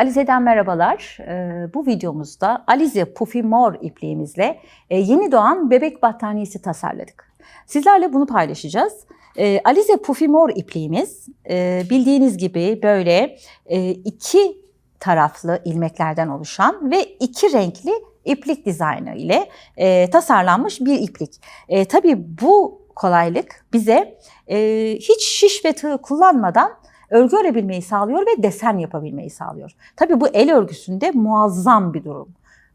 Alize'den merhabalar. Ee, bu videomuzda Alize Puffy Mor ipliğimizle e, yeni doğan bebek battaniyesi tasarladık. Sizlerle bunu paylaşacağız. Ee, Alize Puffy Mor ipliğimiz e, bildiğiniz gibi böyle e, iki taraflı ilmeklerden oluşan ve iki renkli iplik dizaynı ile tasarlanmış bir iplik. Tabii bu kolaylık bize hiç şiş ve tığ kullanmadan örgü örebilmeyi sağlıyor ve desen yapabilmeyi sağlıyor. Tabii bu el örgüsünde muazzam bir durum.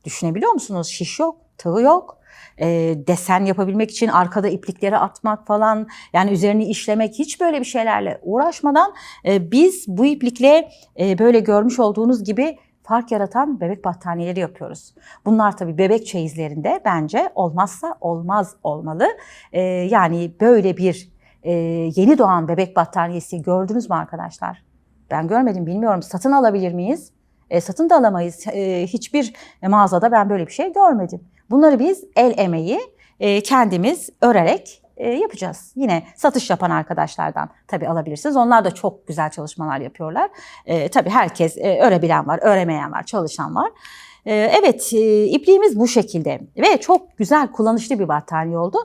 Düşünebiliyor musunuz? Şiş yok, tığ yok. E, desen yapabilmek için arkada iplikleri atmak falan yani üzerini işlemek hiç böyle bir şeylerle uğraşmadan e, biz bu iplikle e, böyle görmüş olduğunuz gibi fark yaratan bebek battaniyeleri yapıyoruz. Bunlar tabii bebek çeyizlerinde bence olmazsa olmaz olmalı. E, yani böyle bir e, yeni doğan bebek battaniyesi gördünüz mü arkadaşlar? Ben görmedim bilmiyorum. Satın alabilir miyiz? E, satın da alamayız. E, hiçbir mağazada ben böyle bir şey görmedim. Bunları biz el emeği e, kendimiz örerek e, yapacağız. Yine satış yapan arkadaşlardan tabii alabilirsiniz. Onlar da çok güzel çalışmalar yapıyorlar. E, tabii herkes e, örebilen var, öremeyen var, çalışan var. E, evet, e, ipliğimiz bu şekilde ve çok güzel kullanışlı bir battaniye oldu.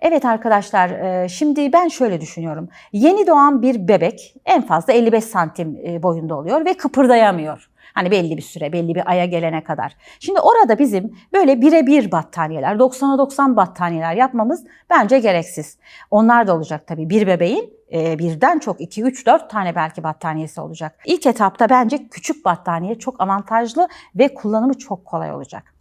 Evet arkadaşlar, e, şimdi ben şöyle düşünüyorum. Yeni doğan bir bebek en fazla 55 santim e, boyunda oluyor ve kıpırdayamıyor. Hani belli bir süre, belli bir aya gelene kadar. Şimdi orada bizim böyle birebir battaniyeler, 90'a 90 battaniyeler yapmamız bence gereksiz. Onlar da olacak tabii. Bir bebeğin e, birden çok 2, 3, 4 tane belki battaniyesi olacak. İlk etapta bence küçük battaniye çok avantajlı ve kullanımı çok kolay olacak.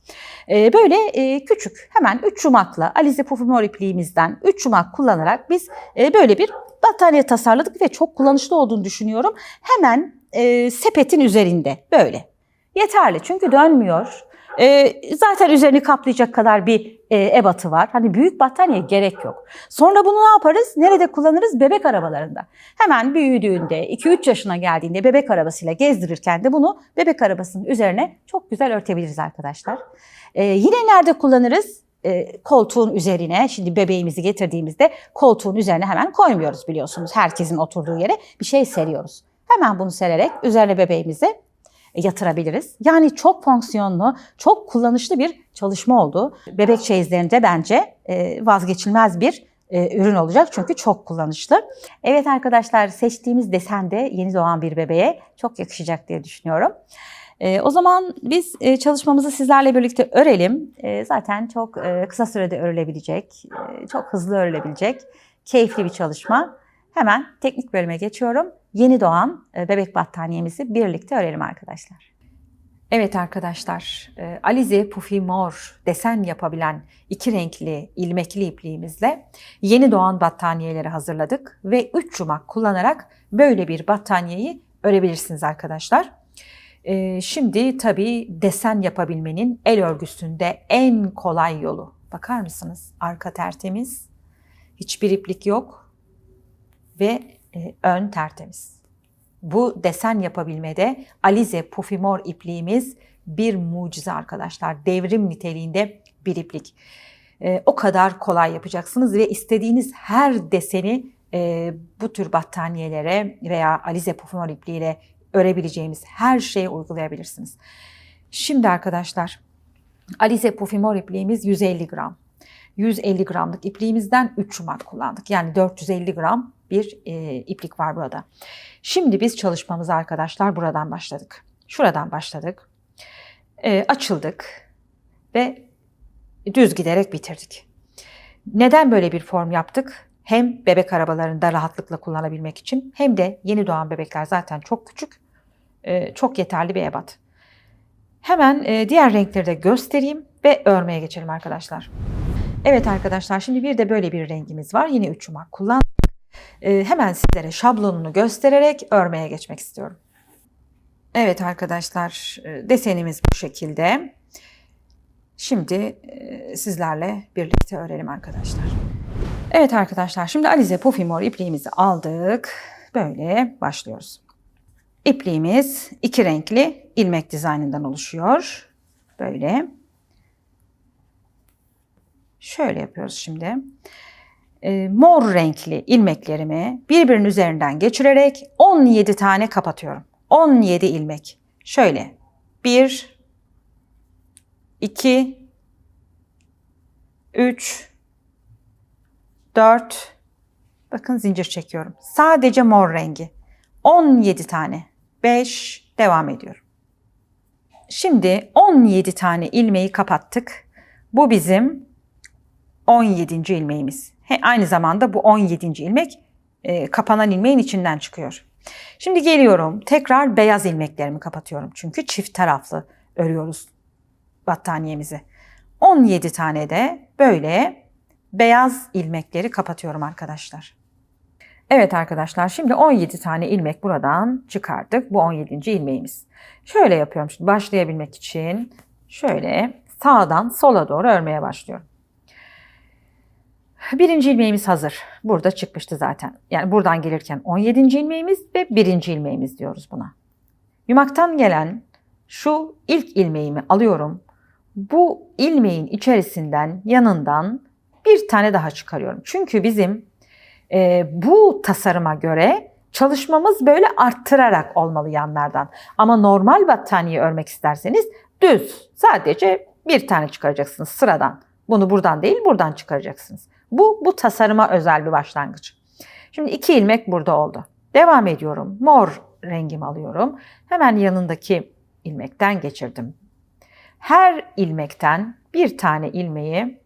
E, böyle e, küçük hemen 3 çumakla Alize Pufumor ipliğimizden 3 çumak kullanarak biz e, böyle bir battaniye tasarladık ve çok kullanışlı olduğunu düşünüyorum. Hemen e, sepetin üzerinde böyle. Yeterli çünkü dönmüyor. E, zaten üzerini kaplayacak kadar bir e, ebatı var. Hani büyük battaniye gerek yok. Sonra bunu ne yaparız? Nerede kullanırız? Bebek arabalarında. Hemen büyüdüğünde, 2-3 yaşına geldiğinde bebek arabasıyla gezdirirken de bunu bebek arabasının üzerine çok güzel örtebiliriz arkadaşlar. E, yine nerede kullanırız? E, koltuğun üzerine, şimdi bebeğimizi getirdiğimizde koltuğun üzerine hemen koymuyoruz biliyorsunuz. Herkesin oturduğu yere bir şey seriyoruz. Hemen bunu sererek üzerine bebeğimizi yatırabiliriz. Yani çok fonksiyonlu, çok kullanışlı bir çalışma oldu. Bebek çeyizlerinde bence e, vazgeçilmez bir e, ürün olacak çünkü çok kullanışlı. Evet arkadaşlar seçtiğimiz desen de yeni doğan bir bebeğe çok yakışacak diye düşünüyorum. E, o zaman biz çalışmamızı sizlerle birlikte örelim. Zaten çok kısa sürede örülebilecek, çok hızlı örülebilecek, keyifli bir çalışma. Hemen teknik bölüme geçiyorum. Yeni doğan e, bebek battaniyemizi birlikte örelim arkadaşlar. Evet arkadaşlar, e, Alize Puffy Mor desen yapabilen iki renkli ilmekli ipliğimizle yeni doğan battaniyeleri hazırladık ve 3 çumak kullanarak böyle bir battaniyeyi örebilirsiniz arkadaşlar. E, şimdi tabii desen yapabilmenin el örgüsünde en kolay yolu. Bakar mısınız? Arka tertemiz, hiçbir iplik yok ve e, ön tertemiz. Bu desen yapabilmede Alize Pufimor ipliğimiz bir mucize arkadaşlar. Devrim niteliğinde bir iplik. E, o kadar kolay yapacaksınız ve istediğiniz her deseni e, bu tür battaniyelere veya Alize Pufimor ipliğiyle örebileceğimiz her şeye uygulayabilirsiniz. Şimdi arkadaşlar Alize Pufimor ipliğimiz 150 gram. 150 gramlık ipliğimizden 3 çumak kullandık. Yani 450 gram bir e, iplik var burada. Şimdi biz çalışmamızı arkadaşlar buradan başladık. Şuradan başladık. E, açıldık ve düz giderek bitirdik. Neden böyle bir form yaptık? Hem bebek arabalarında rahatlıkla kullanabilmek için hem de yeni doğan bebekler zaten çok küçük. E, çok yeterli bir ebat. Hemen e, diğer renkleri de göstereyim ve örmeye geçelim arkadaşlar. Evet arkadaşlar şimdi bir de böyle bir rengimiz var. Yine 3 yumak kullandık. Ee, hemen sizlere şablonunu göstererek örmeye geçmek istiyorum. Evet arkadaşlar e, desenimiz bu şekilde. Şimdi e, sizlerle birlikte örelim arkadaşlar. Evet arkadaşlar şimdi Alize Puffy Mor ipliğimizi aldık. Böyle başlıyoruz. İpliğimiz iki renkli ilmek dizaynından oluşuyor. Böyle. Şöyle yapıyoruz şimdi. E, mor renkli ilmeklerimi birbirinin üzerinden geçirerek 17 tane kapatıyorum. 17 ilmek. Şöyle. 1 2 3 4 Bakın zincir çekiyorum. Sadece mor rengi. 17 tane. 5 devam ediyorum. Şimdi 17 tane ilmeği kapattık. Bu bizim 17. ilmeğimiz. He, aynı zamanda bu 17. ilmek e, kapanan ilmeğin içinden çıkıyor. Şimdi geliyorum. Tekrar beyaz ilmeklerimi kapatıyorum. Çünkü çift taraflı örüyoruz battaniyemizi. 17 tane de böyle beyaz ilmekleri kapatıyorum arkadaşlar. Evet arkadaşlar şimdi 17 tane ilmek buradan çıkardık. Bu 17. ilmeğimiz. Şöyle yapıyorum şimdi başlayabilmek için şöyle sağdan sola doğru örmeye başlıyorum. Birinci ilmeğimiz hazır. Burada çıkmıştı zaten. Yani buradan gelirken 17. ilmeğimiz ve birinci ilmeğimiz diyoruz buna. Yumaktan gelen şu ilk ilmeğimi alıyorum. Bu ilmeğin içerisinden yanından bir tane daha çıkarıyorum. Çünkü bizim e, bu tasarıma göre çalışmamız böyle arttırarak olmalı yanlardan. Ama normal battaniye örmek isterseniz düz sadece bir tane çıkaracaksınız sıradan. Bunu buradan değil buradan çıkaracaksınız. Bu bu tasarıma özel bir başlangıç. Şimdi iki ilmek burada oldu. Devam ediyorum. Mor rengimi alıyorum. Hemen yanındaki ilmekten geçirdim. Her ilmekten bir tane ilmeği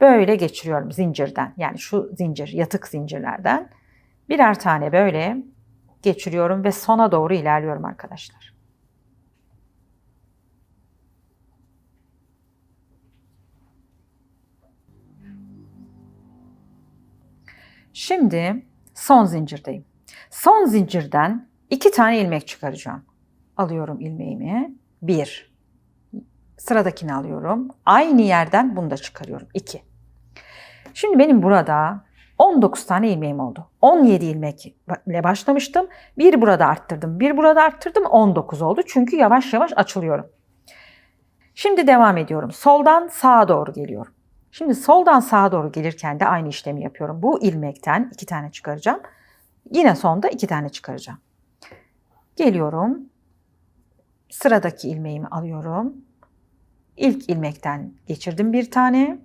böyle geçiriyorum zincirden. Yani şu zincir, yatık zincirlerden birer tane böyle geçiriyorum ve sona doğru ilerliyorum arkadaşlar. Şimdi son zincirdeyim. Son zincirden iki tane ilmek çıkaracağım. Alıyorum ilmeğimi. Bir. Sıradakini alıyorum. Aynı yerden bunu da çıkarıyorum. İki. Şimdi benim burada 19 tane ilmeğim oldu. 17 ilmek ile başlamıştım. Bir burada arttırdım. Bir burada arttırdım. 19 oldu. Çünkü yavaş yavaş açılıyorum. Şimdi devam ediyorum. Soldan sağa doğru geliyorum. Şimdi soldan sağa doğru gelirken de aynı işlemi yapıyorum. Bu ilmekten iki tane çıkaracağım. Yine sonda iki tane çıkaracağım. Geliyorum. Sıradaki ilmeğimi alıyorum. İlk ilmekten geçirdim bir tane.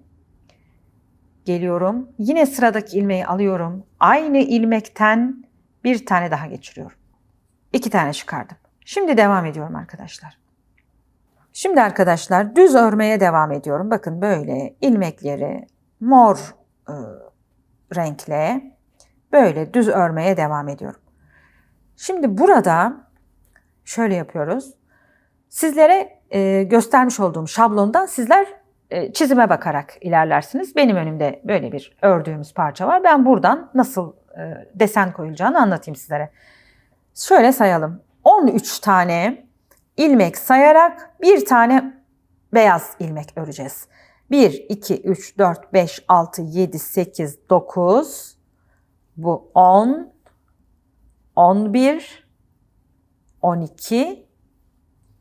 Geliyorum. Yine sıradaki ilmeği alıyorum. Aynı ilmekten bir tane daha geçiriyorum. İki tane çıkardım. Şimdi devam ediyorum arkadaşlar. Şimdi arkadaşlar düz örmeye devam ediyorum. Bakın böyle ilmekleri mor e, renkle böyle düz örmeye devam ediyorum. Şimdi burada şöyle yapıyoruz. Sizlere e, göstermiş olduğum şablondan sizler e, çizime bakarak ilerlersiniz. Benim önümde böyle bir ördüğümüz parça var. Ben buradan nasıl e, desen koyulacağını anlatayım sizlere. Şöyle sayalım. 13 tane ilmek sayarak bir tane beyaz ilmek öreceğiz. 1, 2, 3, 4, 5, 6, 7, 8, 9, bu 10, 11, 12,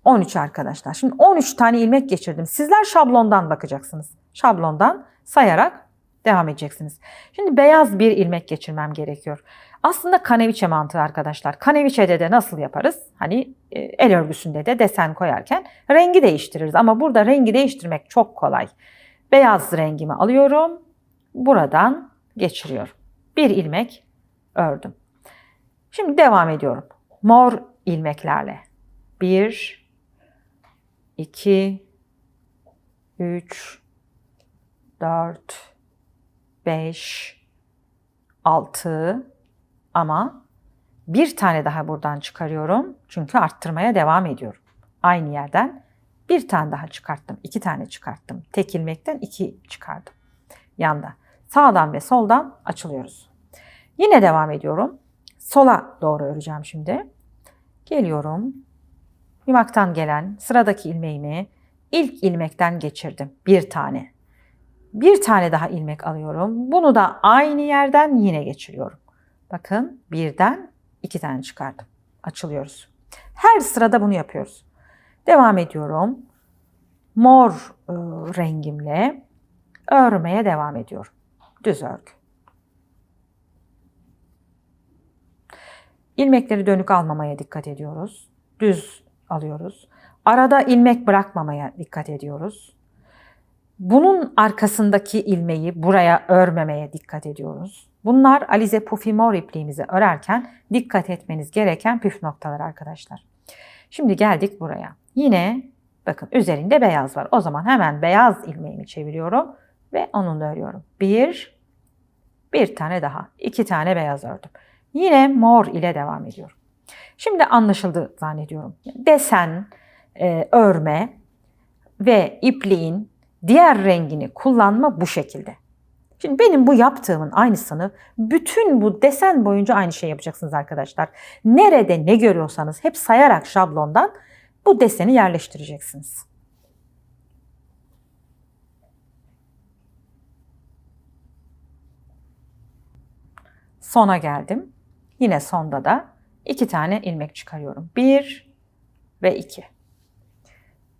13 arkadaşlar. Şimdi 13 tane ilmek geçirdim. Sizler şablondan bakacaksınız. Şablondan sayarak devam edeceksiniz. Şimdi beyaz bir ilmek geçirmem gerekiyor. Aslında kaneviçe mantığı arkadaşlar. Kaneviçede de nasıl yaparız? Hani e, el örgüsünde de desen koyarken rengi değiştiririz. Ama burada rengi değiştirmek çok kolay. Beyaz rengimi alıyorum. Buradan geçiriyorum. Bir ilmek ördüm. Şimdi devam ediyorum. Mor ilmeklerle. Bir, iki, üç, dört, beş, altı, ama bir tane daha buradan çıkarıyorum. Çünkü arttırmaya devam ediyorum. Aynı yerden bir tane daha çıkarttım. iki tane çıkarttım. Tek ilmekten iki çıkardım. Yanda. Sağdan ve soldan açılıyoruz. Yine devam ediyorum. Sola doğru öreceğim şimdi. Geliyorum. Yumaktan gelen sıradaki ilmeğimi ilk ilmekten geçirdim. Bir tane. Bir tane daha ilmek alıyorum. Bunu da aynı yerden yine geçiriyorum. Bakın birden iki tane çıkardım. Açılıyoruz. Her sırada bunu yapıyoruz. Devam ediyorum. Mor e, rengimle örmeye devam ediyorum. Düz örgü. İlmekleri dönük almamaya dikkat ediyoruz. Düz alıyoruz. Arada ilmek bırakmamaya dikkat ediyoruz. Bunun arkasındaki ilmeği buraya örmemeye dikkat ediyoruz. Bunlar Alize Puffy Mor ipliğimizi örerken dikkat etmeniz gereken püf noktalar arkadaşlar. Şimdi geldik buraya. Yine bakın üzerinde beyaz var. O zaman hemen beyaz ilmeğimi çeviriyorum ve onunla örüyorum. Bir, bir tane daha. iki tane beyaz ördüm. Yine mor ile devam ediyorum. Şimdi anlaşıldı zannediyorum. Desen, e, örme ve ipliğin diğer rengini kullanma bu şekilde. Şimdi benim bu yaptığımın aynısını bütün bu desen boyunca aynı şey yapacaksınız arkadaşlar. Nerede ne görüyorsanız hep sayarak şablondan bu deseni yerleştireceksiniz. Sona geldim. Yine sonda da iki tane ilmek çıkarıyorum. Bir ve iki.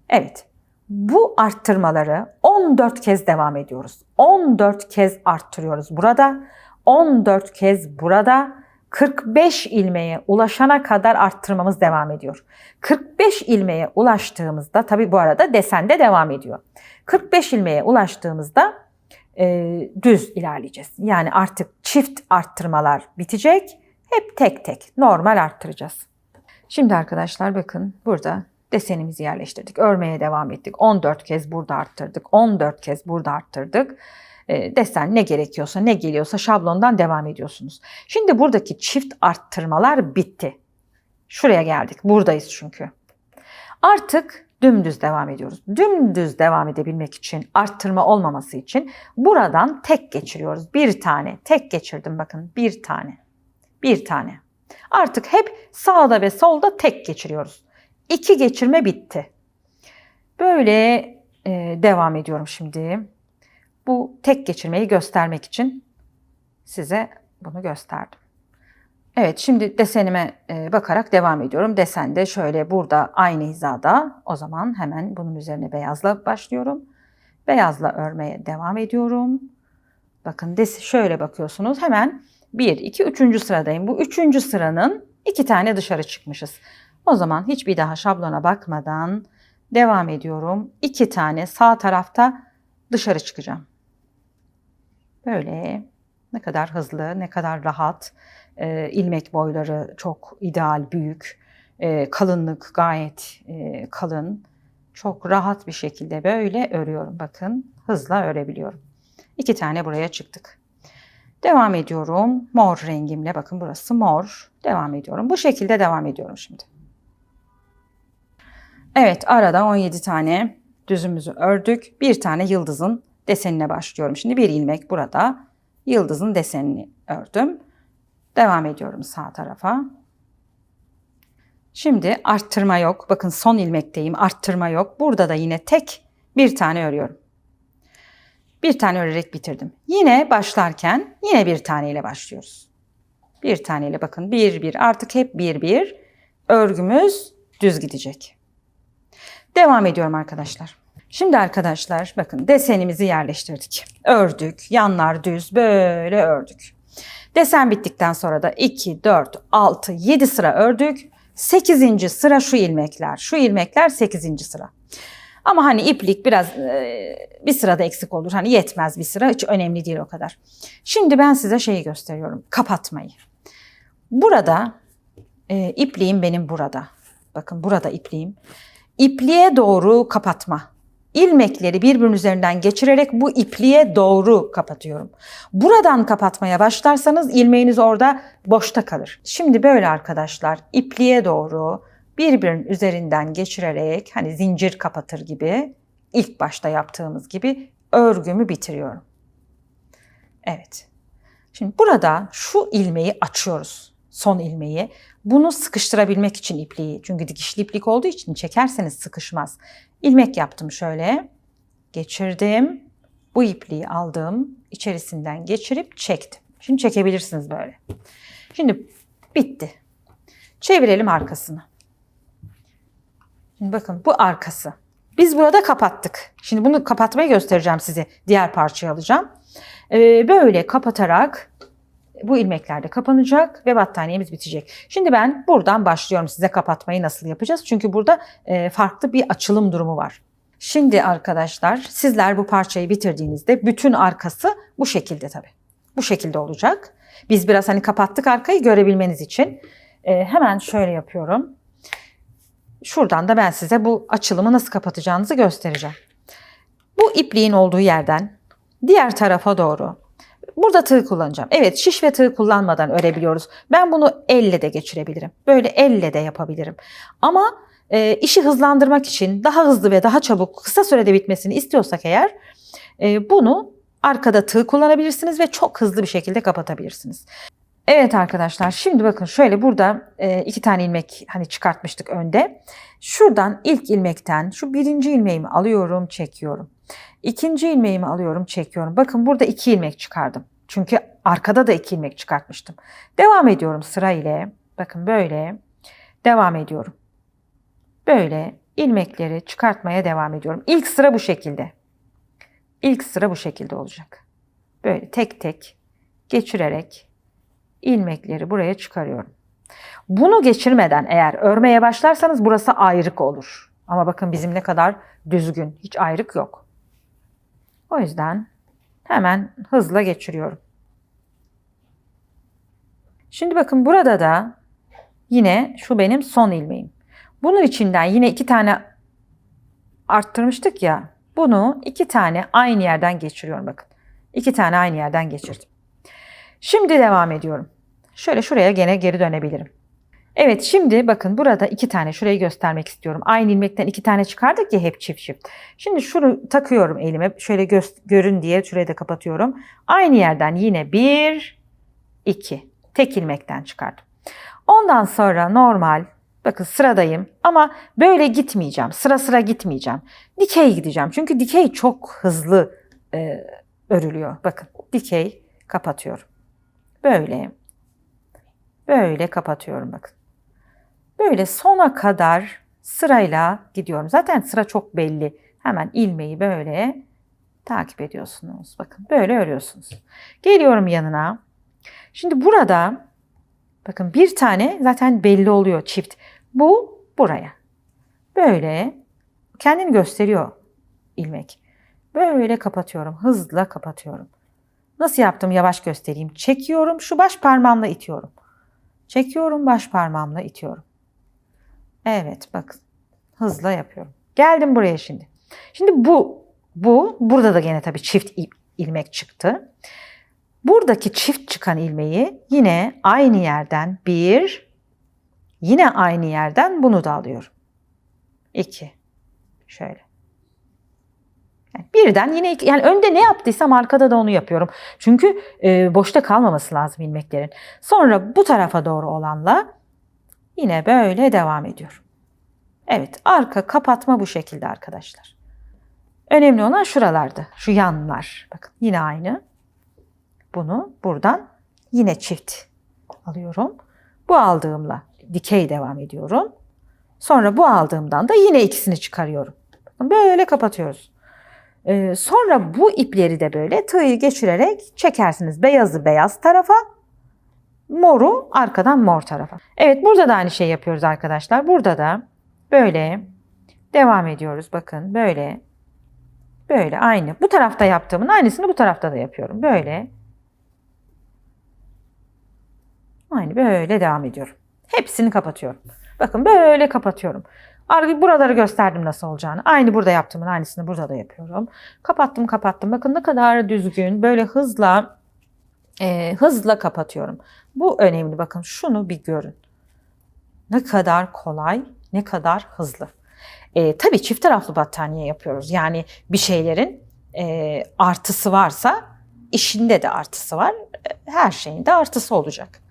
Evet. Bu arttırmaları 14 kez devam ediyoruz. 14 kez arttırıyoruz burada. 14 kez burada 45 ilmeğe ulaşana kadar arttırmamız devam ediyor. 45 ilmeğe ulaştığımızda tabi bu arada desende devam ediyor. 45 ilmeğe ulaştığımızda e, düz ilerleyeceğiz. Yani artık çift arttırmalar bitecek. Hep tek tek normal arttıracağız. Şimdi arkadaşlar bakın burada desenimizi yerleştirdik. Örmeye devam ettik. 14 kez burada arttırdık. 14 kez burada arttırdık. E, desen ne gerekiyorsa ne geliyorsa şablondan devam ediyorsunuz. Şimdi buradaki çift arttırmalar bitti. Şuraya geldik. Buradayız çünkü. Artık dümdüz devam ediyoruz. Dümdüz devam edebilmek için, arttırma olmaması için buradan tek geçiriyoruz. Bir tane, tek geçirdim bakın bir tane. Bir tane. Artık hep sağda ve solda tek geçiriyoruz. İki geçirme bitti. Böyle e, devam ediyorum şimdi. Bu tek geçirmeyi göstermek için size bunu gösterdim. Evet şimdi desenime e, bakarak devam ediyorum. Desen de şöyle burada aynı hizada. O zaman hemen bunun üzerine beyazla başlıyorum. Beyazla örmeye devam ediyorum. Bakın des şöyle bakıyorsunuz. Hemen 1, 2, 3. sıradayım. Bu 3. sıranın iki tane dışarı çıkmışız. O zaman hiçbir daha şablona bakmadan devam ediyorum. İki tane sağ tarafta dışarı çıkacağım. Böyle ne kadar hızlı, ne kadar rahat. E, ilmek boyları çok ideal, büyük. E, kalınlık gayet e, kalın. Çok rahat bir şekilde böyle örüyorum. Bakın hızla örebiliyorum. İki tane buraya çıktık. Devam ediyorum. Mor rengimle. Bakın burası mor. Devam ediyorum. Bu şekilde devam ediyorum şimdi. Evet arada 17 tane düzümüzü ördük. Bir tane yıldızın desenine başlıyorum. Şimdi bir ilmek burada yıldızın desenini ördüm. Devam ediyorum sağ tarafa. Şimdi arttırma yok. Bakın son ilmekteyim. Arttırma yok. Burada da yine tek bir tane örüyorum. Bir tane örerek bitirdim. Yine başlarken yine bir taneyle başlıyoruz. Bir taneyle bakın bir bir artık hep bir bir örgümüz düz gidecek. Devam ediyorum arkadaşlar. Şimdi arkadaşlar bakın desenimizi yerleştirdik. Ördük, yanlar düz böyle ördük. Desen bittikten sonra da 2, 4, 6, 7 sıra ördük. 8. sıra şu ilmekler. Şu ilmekler 8. sıra. Ama hani iplik biraz e, bir sırada eksik olur. Hani yetmez bir sıra. Hiç önemli değil o kadar. Şimdi ben size şeyi gösteriyorum. Kapatmayı. Burada e, ipliğim benim burada. Bakın burada ipliğim. İpliğe doğru kapatma. İlmekleri birbirinin üzerinden geçirerek bu ipliğe doğru kapatıyorum. Buradan kapatmaya başlarsanız ilmeğiniz orada boşta kalır. Şimdi böyle arkadaşlar ipliğe doğru birbirinin üzerinden geçirerek hani zincir kapatır gibi ilk başta yaptığımız gibi örgümü bitiriyorum. Evet. Şimdi burada şu ilmeği açıyoruz. Son ilmeği. Bunu sıkıştırabilmek için ipliği. Çünkü dikişli iplik olduğu için çekerseniz sıkışmaz. İlmek yaptım şöyle. Geçirdim. Bu ipliği aldım. içerisinden geçirip çektim. Şimdi çekebilirsiniz böyle. Şimdi bitti. Çevirelim arkasını. Şimdi bakın bu arkası. Biz burada kapattık. Şimdi bunu kapatmayı göstereceğim size. Diğer parçayı alacağım. Ee, böyle kapatarak bu ilmekler de kapanacak ve battaniyemiz bitecek. Şimdi ben buradan başlıyorum size kapatmayı nasıl yapacağız. Çünkü burada e, farklı bir açılım durumu var. Şimdi arkadaşlar sizler bu parçayı bitirdiğinizde bütün arkası bu şekilde tabii. Bu şekilde olacak. Biz biraz hani kapattık arkayı görebilmeniz için. E, hemen şöyle yapıyorum. Şuradan da ben size bu açılımı nasıl kapatacağınızı göstereceğim. Bu ipliğin olduğu yerden diğer tarafa doğru. Burada tığ kullanacağım. Evet şiş ve tığ kullanmadan örebiliyoruz. Ben bunu elle de geçirebilirim. Böyle elle de yapabilirim. Ama e, işi hızlandırmak için daha hızlı ve daha çabuk kısa sürede bitmesini istiyorsak eğer e, bunu arkada tığ kullanabilirsiniz ve çok hızlı bir şekilde kapatabilirsiniz. Evet arkadaşlar şimdi bakın şöyle burada e, iki tane ilmek hani çıkartmıştık önde. Şuradan ilk ilmekten şu birinci ilmeğimi alıyorum çekiyorum. İkinci ilmeğimi alıyorum çekiyorum. Bakın burada iki ilmek çıkardım. Çünkü arkada da iki ilmek çıkartmıştım. Devam ediyorum sıra ile. Bakın böyle devam ediyorum. Böyle ilmekleri çıkartmaya devam ediyorum. İlk sıra bu şekilde. İlk sıra bu şekilde olacak. Böyle tek tek geçirerek ilmekleri buraya çıkarıyorum. Bunu geçirmeden eğer örmeye başlarsanız burası ayrık olur. Ama bakın bizim ne kadar düzgün, hiç ayrık yok. O yüzden hemen hızla geçiriyorum. Şimdi bakın burada da yine şu benim son ilmeğim. Bunun içinden yine iki tane arttırmıştık ya. Bunu iki tane aynı yerden geçiriyorum bakın. İki tane aynı yerden geçirdim. Şimdi devam ediyorum. Şöyle şuraya gene geri dönebilirim. Evet şimdi bakın burada iki tane şurayı göstermek istiyorum. Aynı ilmekten iki tane çıkardık ya hep çift çift. Şimdi şunu takıyorum elime şöyle gö- görün diye şurayı da kapatıyorum. Aynı yerden yine bir, iki. Tek ilmekten çıkardım. Ondan sonra normal bakın sıradayım ama böyle gitmeyeceğim. Sıra sıra gitmeyeceğim. Dikey gideceğim. Çünkü dikey çok hızlı e, örülüyor. Bakın dikey kapatıyorum. Böyle. Böyle kapatıyorum bakın. Böyle sona kadar sırayla gidiyorum. Zaten sıra çok belli. Hemen ilmeği böyle takip ediyorsunuz. Bakın böyle örüyorsunuz. Geliyorum yanına. Şimdi burada bakın bir tane zaten belli oluyor çift. Bu buraya. Böyle kendini gösteriyor ilmek. Böyle kapatıyorum. Hızla kapatıyorum. Nasıl yaptım yavaş göstereyim. Çekiyorum şu baş parmağımla itiyorum. Çekiyorum baş parmağımla itiyorum. Evet bakın hızla yapıyorum. Geldim buraya şimdi. Şimdi bu bu burada da gene tabii çift ilmek çıktı. Buradaki çift çıkan ilmeği yine aynı yerden bir, yine aynı yerden bunu da alıyorum. İki. Şöyle. Yani birden yine iki, yani önde ne yaptıysam arkada da onu yapıyorum. Çünkü e, boşta kalmaması lazım ilmeklerin. Sonra bu tarafa doğru olanla yine böyle devam ediyorum. Evet arka kapatma bu şekilde arkadaşlar. Önemli olan şuralarda. Şu yanlar. Bakın yine aynı. Bunu buradan yine çift alıyorum. Bu aldığımla dikey devam ediyorum. Sonra bu aldığımdan da yine ikisini çıkarıyorum. Böyle kapatıyoruz. Ee, sonra bu ipleri de böyle tığı geçirerek çekersiniz. Beyazı beyaz tarafa, moru arkadan mor tarafa. Evet burada da aynı şey yapıyoruz arkadaşlar. Burada da böyle devam ediyoruz. Bakın böyle, böyle aynı. Bu tarafta yaptığımın aynısını bu tarafta da yapıyorum. Böyle. Aynı böyle devam ediyorum. Hepsini kapatıyorum. Bakın böyle kapatıyorum. Buraları gösterdim nasıl olacağını. Aynı burada yaptığımın aynısını burada da yapıyorum. Kapattım kapattım. Bakın ne kadar düzgün böyle hızla e, hızla kapatıyorum. Bu önemli. Bakın şunu bir görün. Ne kadar kolay, ne kadar hızlı. E, tabii çift taraflı battaniye yapıyoruz. Yani bir şeylerin e, artısı varsa işinde de artısı var. E, her şeyin de artısı olacak.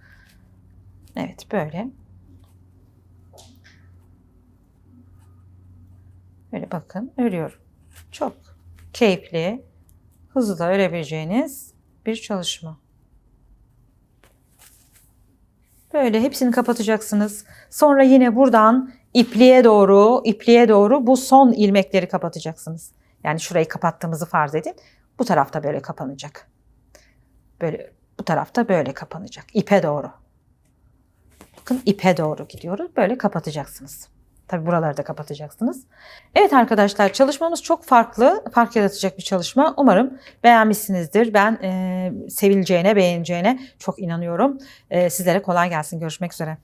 Evet böyle. Böyle bakın örüyorum. Çok keyifli, hızlı örebileceğiniz bir çalışma. Böyle hepsini kapatacaksınız. Sonra yine buradan ipliğe doğru, ipliğe doğru bu son ilmekleri kapatacaksınız. Yani şurayı kapattığımızı farz edin. Bu tarafta böyle kapanacak. Böyle Bu tarafta böyle kapanacak. İpe doğru. Bakın ipe doğru gidiyoruz. Böyle kapatacaksınız. Tabi buraları da kapatacaksınız. Evet arkadaşlar çalışmamız çok farklı. Fark yaratacak bir çalışma. Umarım beğenmişsinizdir. Ben e, sevileceğine, beğeneceğine çok inanıyorum. E, sizlere kolay gelsin. Görüşmek üzere.